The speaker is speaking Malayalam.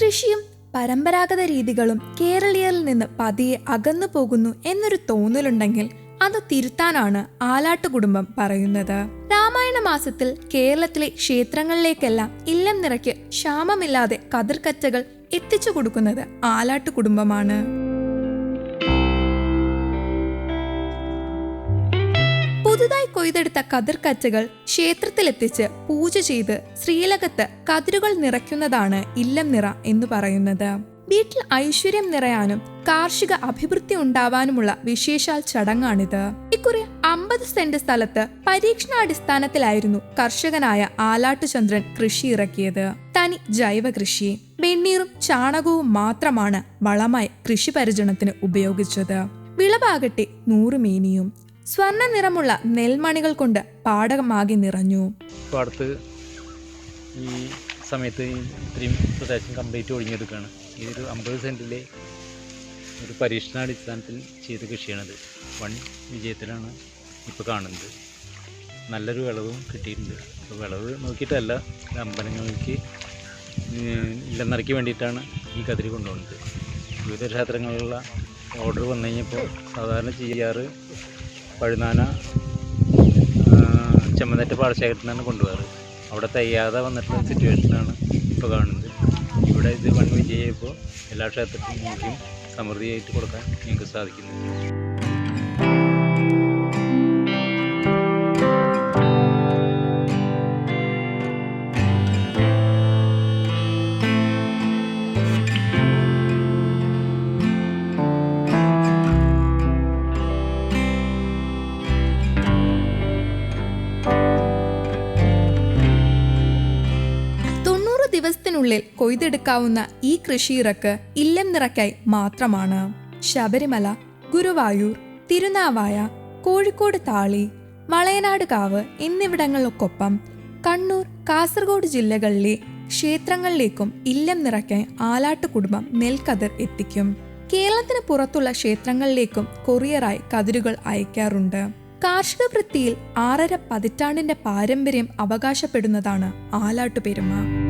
കൃഷിയും പരമ്പരാഗത രീതികളും കേരളീയരിൽ നിന്ന് പതിയെ അകന്നു പോകുന്നു എന്നൊരു തോന്നലുണ്ടെങ്കിൽ അത് തിരുത്താനാണ് ആലാട്ട് കുടുംബം പറയുന്നത്. രാമായണ മാസത്തിൽ കേരളത്തിലെ ക്ഷേത്രങ്ങളിലേക്കെല്ലാം ഇല്ലം നിറയ്ക്ക് ക്ഷാമമില്ലാതെ കതിർക്കച്ചകൾ എത്തിച്ചു കൊടുക്കുന്നത് ആലാട്ട് കുടുംബമാണ് പുതുതായി കൊയ്തെടുത്ത കതിർക്കച്ചകൾ ക്ഷേത്രത്തിലെത്തിച്ച് പൂജ ചെയ്ത് ശ്രീലകത്ത് കതിരുകൾ നിറയ്ക്കുന്നതാണ് ഇല്ലം നിറ എന്ന് പറയുന്നത്. വീട്ടിൽ ഐശ്വര്യം നിറയാനും കാർഷിക അഭിവൃദ്ധി ഉണ്ടാവാനുമുള്ള വിശേഷാൽ ചടങ്ങാണിത്. ഇക്കുറി അമ്പത് സെന്റ് സ്ഥലത്ത് പരീക്ഷണാടിസ്ഥാനത്തിലായിരുന്നു കർഷകനായ ആലാട്ടുചന്ദ്രൻ കൃഷി ഇറക്കിയത്. തനി ജൈവ കൃഷി. വെണ്ണീറും ചാണകവും മാത്രമാണ് വളമായി കൃഷി പരിചരണത്തിന് ഉപയോഗിച്ചത്. വിളവാകട്ടെ നൂറുമേനിയും സ്വർണ നിറമുള്ള നെൽമണികൾ കൊണ്ട് പാടകമാകി നിറഞ്ഞു. അടുത്ത് ഈ സമയത്ത് ഇത്രയും പ്രദേശം കംപ്ലീറ്റ് ഒഴിഞ്ഞെടുക്കുകയാണ്. ഇതൊരു അമ്പത് സെന്റിലെ ഒരു പരീക്ഷണാടിസ്ഥാനത്തിൽ ചെയ്ത കൃഷിയാണിത്. വൺ വിജയത്തിലാണ് ഇപ്പോൾ കാണുന്നത്. നല്ലൊരു വിളവും കിട്ടിയിട്ടുണ്ട്. അപ്പോൾ വിളവ് നോക്കിയിട്ടല്ല അമ്പലങ്ങൾക്ക് ഇല്ലെന്നറയ്ക്ക് വേണ്ടിയിട്ടാണ് ഈ കതിരി കൊണ്ടുപോകുന്നത്. വിവിധ ക്ഷേത്രങ്ങളിലുള്ള ഓർഡർ വന്നു കഴിഞ്ഞപ്പോൾ സാധാരണ ചെയ്യാറ് പഴുനാന ചെമ്മനെറ്റ് പാടശേഖരത്തിൽ നിന്നാണ് കൊണ്ടുപോകാറ് അവിടെ തയ്യാതെ വന്നിട്ടുള്ള സിറ്റുവേഷനാണ് ഇപ്പോൾ കാണുന്നത്. ഇവിടെ ഇത് വൺ വിജയപ്പോൾ എല്ലാ ഞങ്ങൾക്കും സമൃദ്ധിയായിട്ട് കൊടുക്കാൻ ഞങ്ങൾക്ക് സാധിക്കുന്നു. ദിവസത്തിനുള്ളിൽ കൊയ്തെടുക്കാവുന്ന ഈ കൃഷിയിറക്ക് ഇല്ലം നിറയ്ക്കായി മാത്രമാണ്. ശബരിമല ഗുരുവായൂർ തിരുനാവായ കോഴിക്കോട് താളി വളയനാട് കാവ് എന്നിവിടങ്ങൾക്കൊപ്പം കണ്ണൂർ കാസർഗോഡ് ജില്ലകളിലെ ക്ഷേത്രങ്ങളിലേക്കും ഇല്ലം നിറയ്ക്കാൻ ആലാട്ട് കുടുംബം നെൽക്കതിർ എത്തിക്കും. കേരളത്തിന് പുറത്തുള്ള ക്ഷേത്രങ്ങളിലേക്കും കൊറിയറായി കതിരുകൾ അയക്കാറുണ്ട്. കാർഷിക വൃത്തിയിൽ ആറര പതിറ്റാണ്ടിന്റെ പാരമ്പര്യം അവകാശപ്പെടുന്നതാണ് ആലാട്ടുപെരുമ.